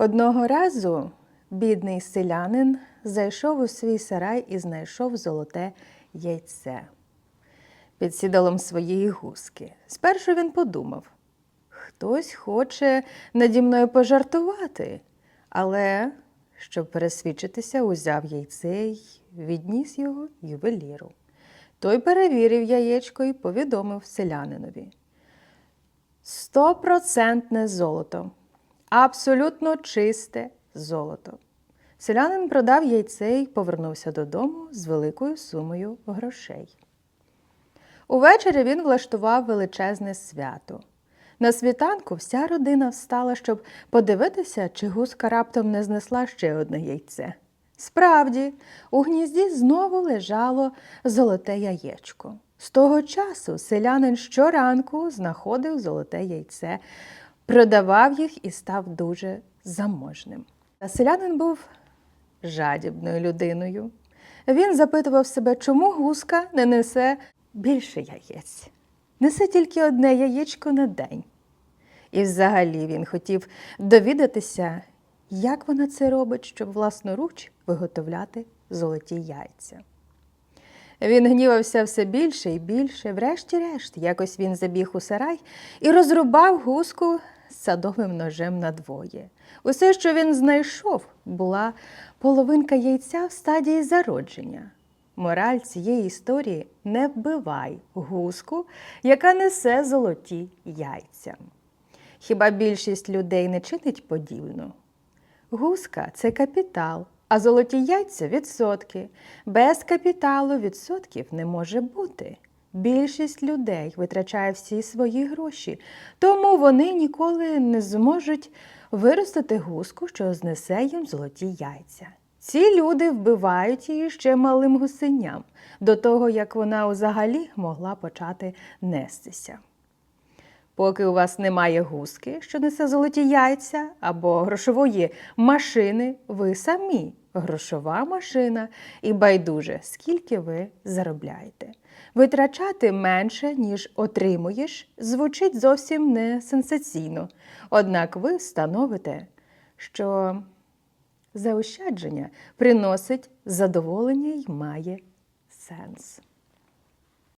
Одного разу бідний селянин зайшов у свій сарай і знайшов золоте яйце під сідалом своєї гуски. Спершу він подумав, хтось хоче наді мною пожартувати, але, щоб пересвідчитися, узяв яйце й відніс його ювеліру. Той перевірив яєчко і повідомив селянинові. Стопроцентне золото, абсолютно чисте золото. Селянин продав яйце і повернувся додому з великою сумою грошей. Увечері він влаштував величезне свято. На світанку вся родина встала, щоб подивитися, чи гуска раптом не знесла ще одне яйце. Справді, у гнізді знову лежало золоте яєчко. З того часу селянин щоранку знаходив золоте яйце, продавав їх і став дуже заможним. Селянин був жадібною людиною. Він запитував себе, чому гуска не несе більше яєць. Несе тільки одне яєчко на день. І взагалі він хотів довідатися, як вона це робить, щоб власноруч виготовляти золоті яйця. Він гнівався все більше і більше. Врешті-решт, якось він забіг у сарай і розрубав гуску садовим ножем надвоє. Усе, що він знайшов, була половинка яйця в стадії зародження. Мораль цієї історії не вбивай гуску, яка несе золоті яйця. Хіба більшість людей не чинить подібно? Гуска це капітал, а золоті яйця відсотки. Без капіталу відсотків не може бути. Більшість людей витрачає всі свої гроші, тому вони ніколи не зможуть виростити гуску, що знесе їм золоті яйця. Ці люди вбивають її ще малим гусеням, до того як вона взагалі могла почати нестися. Поки у вас немає гуски, що несе золоті яйця, або грошової машини, ви самі грошова машина і байдуже, скільки ви заробляєте. Витрачати менше, ніж отримуєш, звучить зовсім не сенсаційно. Однак ви встановите, що заощадження приносить задоволення й має сенс.